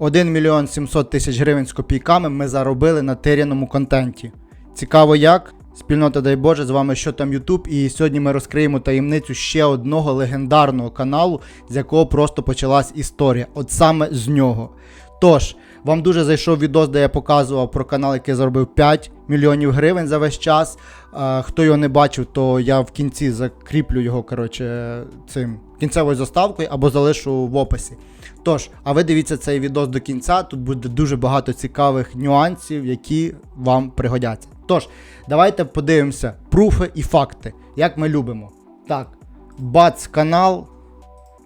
1 мільйон 700 тисяч гривень з копійками ми заробили на тиряному контенті. Цікаво як? Спільнота дай Боже, з вами що там Ютуб, і сьогодні ми розкриємо таємницю ще одного легендарного каналу, з якого просто почалась історія. От саме з нього. Тож, вам дуже зайшов відос, де я показував про канал, який заробив 5 мільйонів гривень за весь час. Хто його не бачив, то я в кінці закріплю його коротше, цим кінцевою заставкою або залишу в описі. Тож, а ви дивіться цей відос до кінця, тут буде дуже багато цікавих нюансів, які вам пригодяться. Тож, давайте подивимося пруфи і факти, як ми любимо. Так, бац канал,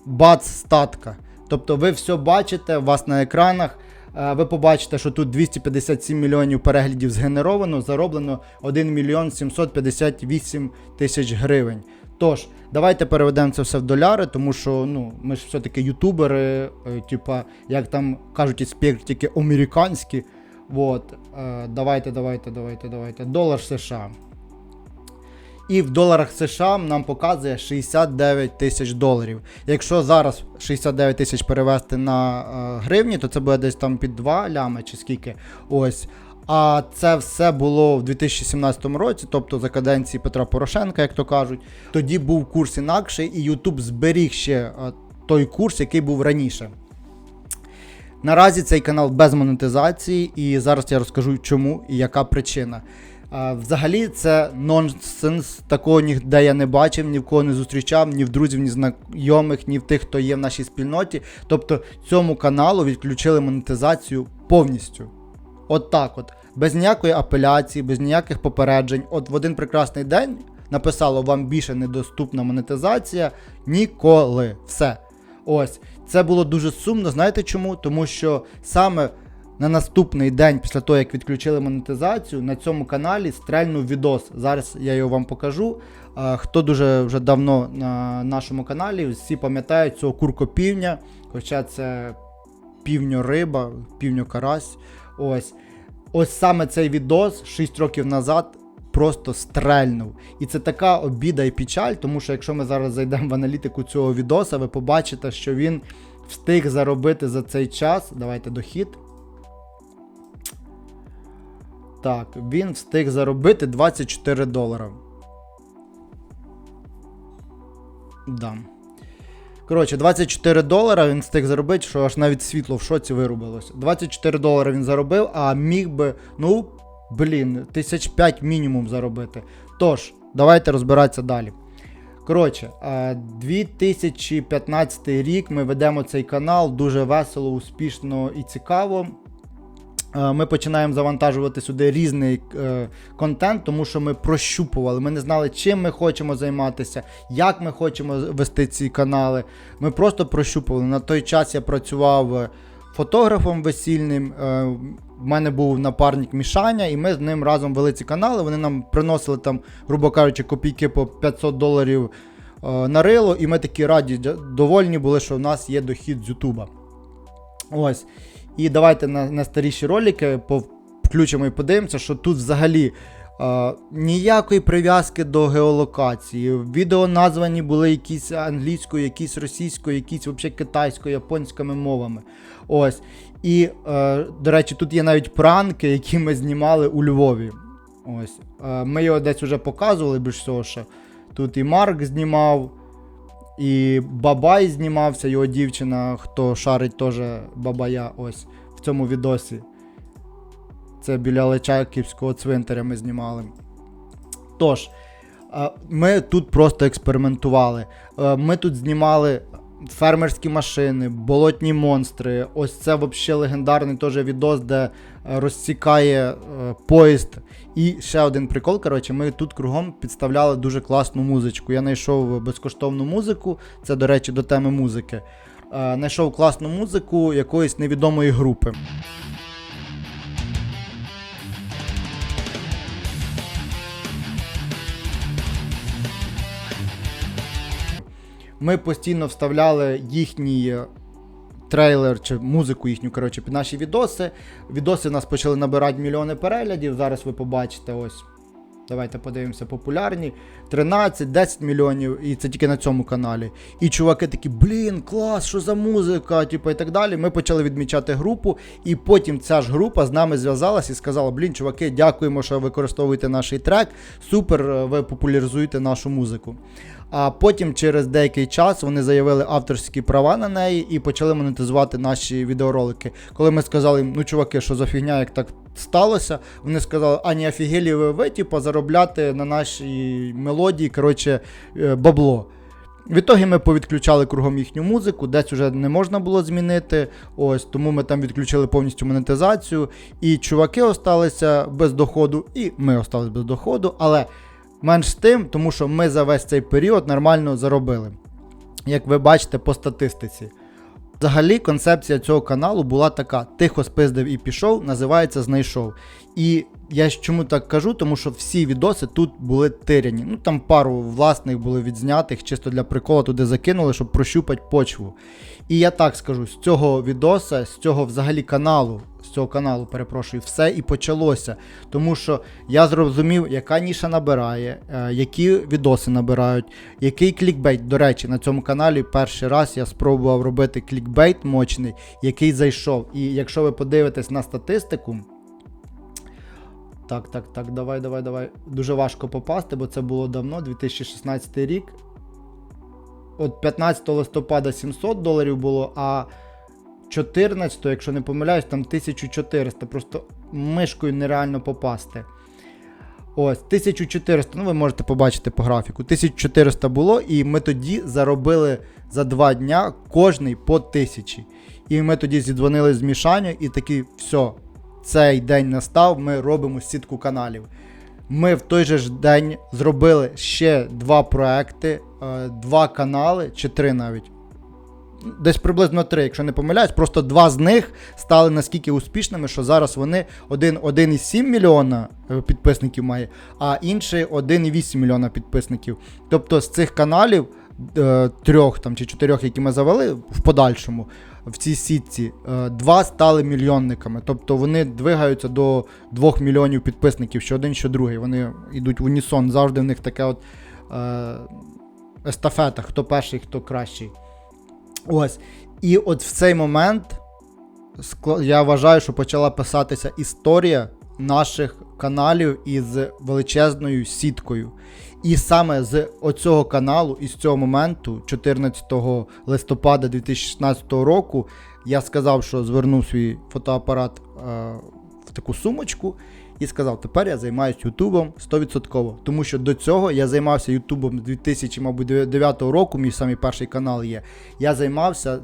бац статка. Тобто ви все бачите, у вас на екранах. Е, Ви побачите, що тут 257 мільйонів переглядів згенеровано, зароблено 1 мільйон 758 тисяч гривень. Тож, давайте переведемо це все в доляри, тому що ну, ми ж все-таки ютубери, е, типа, як там кажуть, тільки американські. Вот. Е, давайте, давайте, давайте, давайте. Долар США. І в доларах США нам показує 69 тисяч доларів. Якщо зараз 69 тисяч перевести на е, гривні, то це буде десь там під 2 лями чи скільки. Ось. А це все було в 2017 році, тобто за каденції Петра Порошенка, як то кажуть. Тоді був курс інакший, і YouTube зберіг ще е, той курс, який був раніше. Наразі цей канал без монетизації, і зараз я розкажу чому і яка причина. Взагалі, це нонсенс, такого ніде я не бачив, ні в кого не зустрічав, ні в друзів, ні знайомих, ні в тих, хто є в нашій спільноті. Тобто цьому каналу відключили монетизацію повністю. От так от. Без ніякої апеляції, без ніяких попереджень. От в один прекрасний день написало вам більше недоступна монетизація. Ніколи. Все. Ось. Це було дуже сумно. Знаєте чому? Тому що саме на наступний день, після того, як відключили монетизацію, на цьому каналі стрельнув відос. Зараз я його вам покажу. Хто дуже вже давно на нашому каналі, всі пам'ятають цього куркопівня, хоча це півньориба, півньокарась. Ось. Ось саме цей відос 6 років назад просто стрельнув. І це така обіда і печаль, тому що якщо ми зараз зайдемо в аналітику цього відоса, ви побачите, що він встиг заробити за цей час. Давайте дохід. Так, він встиг заробити 24 долара. Да. Коротше, 24 долара він встиг заробити, що аж навіть світло в шоці вирубилося. 24 долара він заробив, а міг би, ну, блін, тисяч п'ять мінімум заробити. Тож, давайте розбиратися далі. Коротше, е, 2015 рік ми ведемо цей канал дуже весело, успішно і цікаво. Е, Ми починаємо завантажувати сюди різний е, контент, тому що ми прощупували. Ми не знали, чим ми хочемо займатися, як ми хочемо вести ці канали. Ми просто прощупували. На той час я працював е, фотографом весільним. Е, в мене був напарник Мішаня, і ми з ним разом вели ці канали. Вони нам приносили там, грубо кажучи, копійки по 500 доларів е, на рило, і ми такі раді, довольні були, що в нас є дохід з Ютуба. Ось. І давайте на, на старіші ролики включимо і подивимося, що тут взагалі е, ніякої прив'язки до геолокації. Відео названі були якісь англійською, якісь російською, якісь взагалі китайською, японськими мовами. Ось. І, е, до речі, тут є навіть пранки, які ми знімали у Львові. Ось. Е, ми його десь вже показували більш всього, що тут і Марк знімав. І Бабай знімався, його дівчина, хто шарить теж Бабая ось в цьому відосі. Це біля Личаківського цвинтаря ми знімали. Тож, е, ми тут просто експериментували. Е, Ми тут знімали фермерські машини, болотні монстри. Ось це взагалі легендарний теж відос, де е, розсікає е, поїзд. І ще один прикол. Коротше, ми тут кругом підставляли дуже класну музичку. Я знайшов безкоштовну музику, це, до речі, до теми музики. Е, Знайшов класну музику якоїсь невідомої групи. Ми постійно вставляли їхній е, трейлер чи музику їхню, коротше, під наші відоси. Відоси у нас почали набирати мільйони переглядів. Зараз ви побачите ось. Давайте подивимося, популярні 13-10 мільйонів, і це тільки на цьому каналі. І чуваки такі, блін, клас, що за музика, типу, і так далі. Ми почали відмічати групу, і потім ця ж група з нами зв'язалась і сказала: блін, чуваки, дякуємо, що використовуєте наш трек. Супер, е, ви популяризуєте нашу музику. А потім, через деякий час, вони заявили авторські права на неї і почали монетизувати наші відеоролики. Коли ми сказали їм, ну чуваки, що за фігня, як так сталося, вони сказали, а не офігелі ви, ви типу, заробляти на нашій мелодії, коротше, е, бабло. В ітогі ми повідключали кругом їхню музику, десь вже не можна було змінити. Ось тому ми там відключили повністю монетизацію. І чуваки осталися без доходу, і ми осталися без доходу. Але менш тим, тому що ми за весь цей період нормально заробили. Як ви бачите по статистиці. Взагалі, концепція цього каналу була така: тихо спиздив і пішов, називається знайшов. І я чому так кажу, тому що всі відоси тут були тиряні. Ну там пару власних були відзнятих, чисто для приколу туди закинули, щоб прощупати почву. І я так скажу, з цього відоса, з цього взагалі каналу, цього каналу, перепрошую, все і почалося. Тому що я зрозумів, яка ніша набирає, е, які відоси набирають, який клікбейт. До речі, на цьому каналі перший раз я спробував робити клікбейт мощний, який зайшов. І якщо ви подивитесь на статистику. Так, так, так, давай, давай, давай. Дуже важко попасти, бо це було давно, 2016 рік. От 15 листопада 700 доларів було, а 14, якщо не помиляюсь, там 1400. Просто мишкою нереально попасти. Ось, 1400, ну ви можете побачити по графіку. 1400 було, і ми тоді заробили за 2 дня кожний по 1000. І ми тоді зідзвонили з Мішаню і такі, все, цей день настав, ми робимо сітку каналів. Ми в той же ж день зробили ще два проекти, е, два канали, чи три навіть. Десь приблизно три, якщо не помиляюсь, просто два з них стали наскільки успішними, що зараз вони один 1,7 мільйона е, підписників має, а інший 1,8 мільйона підписників. Тобто з цих каналів е, трьох там чи чотирьох, які ми завели в подальшому в цій сітці, е, два стали мільйонниками. Тобто вони двигаються до 2 мільйонів підписників, що один, що другий. Вони йдуть в унісон. Завжди в них таке от е, естафета, хто перший, хто кращий. Ось. І от в цей момент я вважаю, що почала писатися історія наших каналів із величезною сіткою. І саме з оцього каналу, і з цього моменту, 14 листопада 2016 року, я сказав, що звернув свій фотоапарат е, в таку сумочку і сказав: тепер я займаюся Ютубом 100%. Тому що до цього я займався Ютубом з 2009 року, мій самий перший канал є. Я займався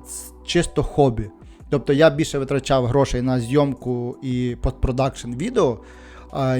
чисто хобі. Тобто я більше витрачав грошей на зйомку і постпродакшн відео,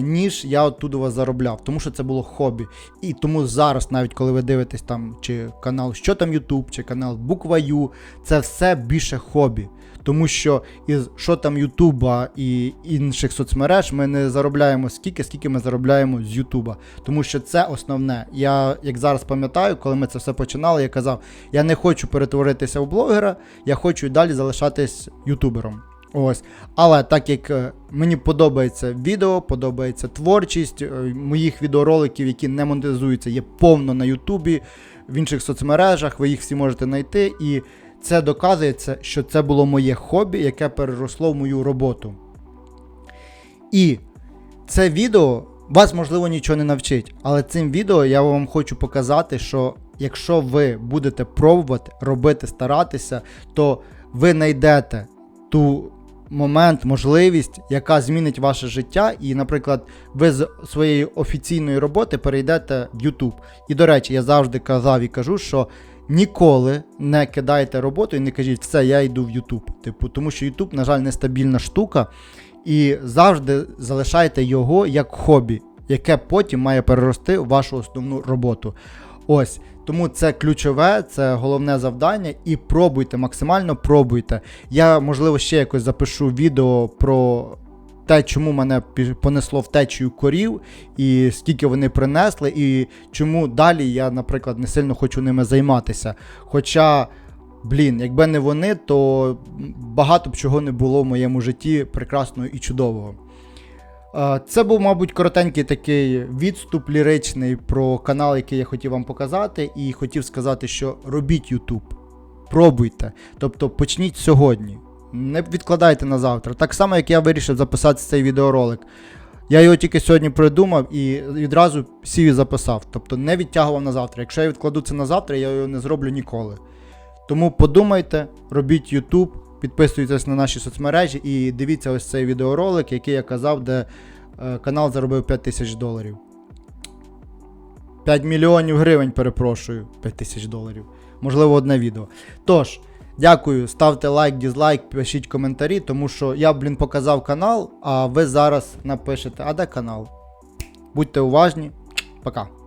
ніж я оттуда вас заробляв, тому що це було хобі. І тому зараз, навіть коли ви дивитесь там чи канал Що там Ютуб, чи канал Буква Ю, це все більше хобі. Тому що із що там Ютуба і інших соцмереж ми не заробляємо скільки, скільки ми заробляємо з Ютуба. Тому що це основне. Я як зараз пам'ятаю, коли ми це все починали, я казав: я не хочу перетворитися в блогера, я хочу і далі залишатись ютубером. Ось. Але так як е, мені подобається відео, подобається творчість, е, моїх відеороликів, які не монетизуються, є повно на Ютубі, в інших соцмережах, ви їх всі можете знайти. І це доказується, що це було моє хобі, яке переросло в мою роботу. І це відео вас, можливо, нічого не навчить, але цим відео я вам хочу показати, що якщо ви будете пробувати, робити, старатися, то ви знайдете ту момент, можливість, яка змінить ваше життя, і, наприклад, ви з своєї офіційної роботи перейдете в YouTube. І, до речі, я завжди казав і кажу, що ніколи не кидайте роботу і не кажіть, все, я йду в YouTube. Типу, тому що YouTube, на жаль, нестабільна штука, і завжди залишайте його як хобі, яке потім має перерости в вашу основну роботу. Ось. Тому це ключове, це головне завдання, і пробуйте, максимально пробуйте. Я, можливо, ще якось запишу відео про те, чому мене понесло в корів, і скільки вони принесли, і чому далі я, наприклад, не сильно хочу ними займатися. Хоча, блін, якби не вони, то багато б чого не було в моєму житті прекрасного і чудового. Це був, мабуть, коротенький такий відступ ліричний про канал, який я хотів вам показати, і хотів сказати, що робіть YouTube. Пробуйте. Тобто почніть сьогодні. Не відкладайте на завтра. Так само, як я вирішив записати цей відеоролик. Я його тільки сьогодні придумав і відразу сів і записав. Тобто не відтягував на завтра. Якщо я відкладу це на завтра, я його не зроблю ніколи. Тому подумайте, робіть YouTube, підписуйтесь на наші соцмережі і дивіться ось цей відеоролик, який я казав, де е, канал заробив 5 тисяч доларів. 5 мільйонів гривень, перепрошую. 5 тисяч доларів. Можливо, одне відео. Тож, дякую, ставте лайк, дізлайк, пишіть коментарі, тому що я, блін, показав канал, а ви зараз напишете, а де канал? Будьте уважні. Пока.